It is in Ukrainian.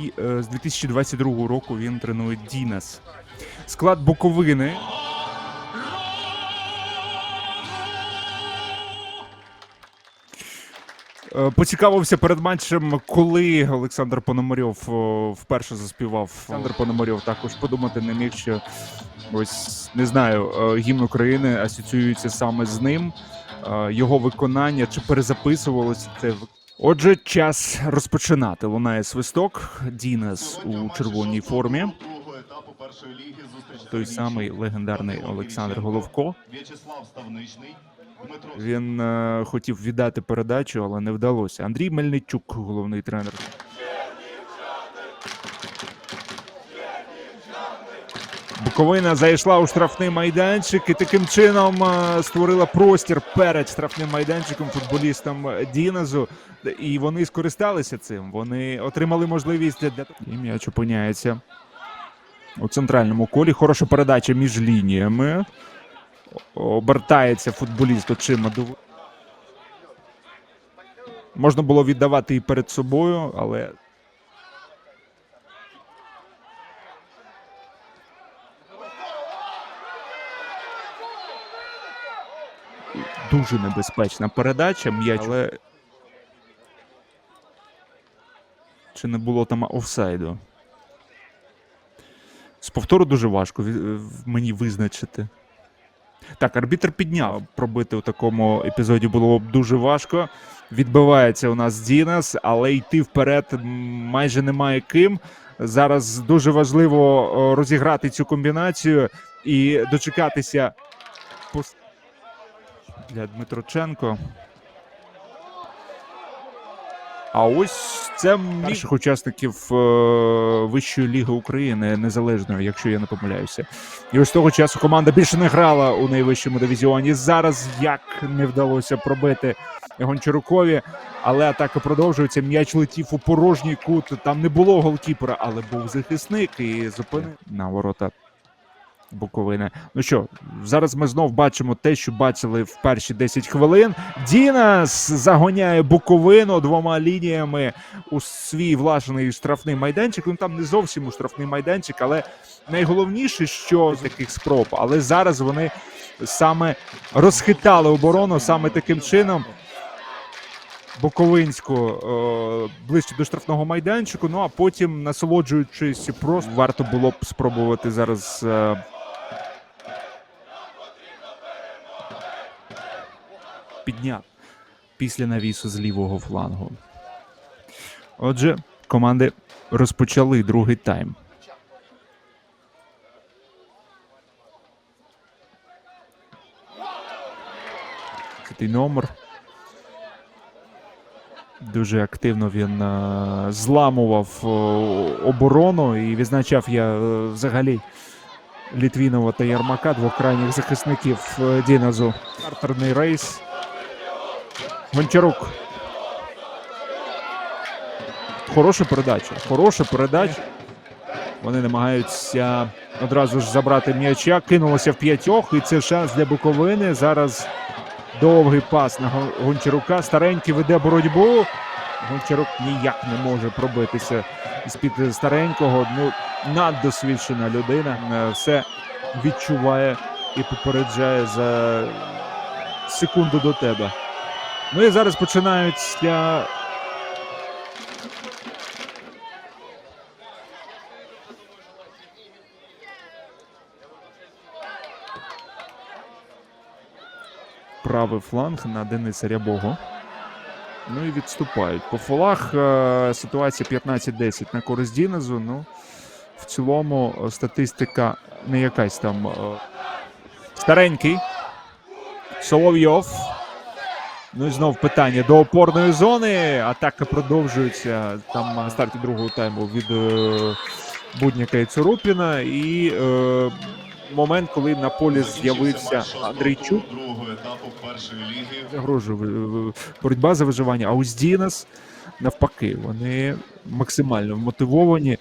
який е, з 2022 року він тренує Дінас. Склад Буковини. Е, Поцікавився перед матчем, коли Олександр Пономарьов вперше заспівав. Олександр Пономарьов також подумати не міг, що ось не знаю, е, гімн України асоціюється саме з ним. Його виконання чи перезаписувалося це. Отже, час розпочинати. Лунає свисток. Дінес у червоній формі. Той самий легендарний Олександр Головко. Він е, хотів віддати передачу, але не вдалося. Андрій Мельничук, головний тренер. Буковина зайшла у штрафний майданчик і таким чином е, створила простір перед штрафним майданчиком футболістам Дінезу. І вони скористалися цим. Вони отримали можливість для і м'яч опиняється у центральному колі. Хороша передача між лініями. Обертається футболіст очима до. Можна було віддавати і перед собою, але. Дуже небезпечна передача, м'яч, але. Чи не було там офсайду? З повтору дуже важко мені визначити. Так, арбітр підняв. Пробити у такому епізоді було б дуже важко. Відбивається у нас Дінас, але йти вперед майже немає ким. Зараз дуже важливо розіграти цю комбінацію і дочекатися для Дмитроченко. А ось це перших учасників е, Вищої ліги України незалежної, якщо я не помиляюся. І ось того часу команда більше не грала у найвищому дивізіоні. Зараз як не вдалося пробити Гончарукові, але атака продовжується. М'яч летів у порожній кут. Там не було голкіпера, але був захисник і зупинив на ворота. Буковини. Ну що, зараз ми знов бачимо те, що бачили в перші 10 хвилин. Дінас загоняє Буковину двома лініями у свій влажений штрафний майданчик. Ну там не зовсім у штрафний майданчик, але найголовніше, що з таких спроб, але зараз вони саме розхитали оборону саме таким чином. Буковинську е, ближче до штрафного майданчику. Ну а потім, насолоджуючись, просто варто було б спробувати зараз. Підняти після навісу з лівого флангу. Отже, команди розпочали другий тайм. Цей номер. Дуже активно він е, зламував е, оборону і відзначав я е, взагалі Літвінова та Ярмака, двох крайніх захисників Діназу. Картерний рейс. Гончарук. Хороша передача. Хороша передача. Вони намагаються одразу ж забрати м'яча. Кинулося в п'ятьох, і це шанс для Буковини. Зараз довгий пас на Гончарука. Старенький веде боротьбу. Гончарук ніяк не може пробитися з-під старенького. Ну, наддосвідчена людина. Е, Все відчуває і попереджає за секунду до тебе. Ну і зараз починаються. Правий фланг на Дениса Рябого. Ну і відступають. По фолах е, ситуація 15-10 на користь Дінезу. Ну, в цілому е, статистика не якась там. е, Старенький. Соловйов. Ну і знов питання до опорної зони. Атака продовжується там на старті другого тайму від е, Будняка і Цурупіна. І е, момент, коли на полі з'явився Андрійчук. Загрожує боротьба за виживання. А ось Дінас навпаки, вони максимально мотивовані.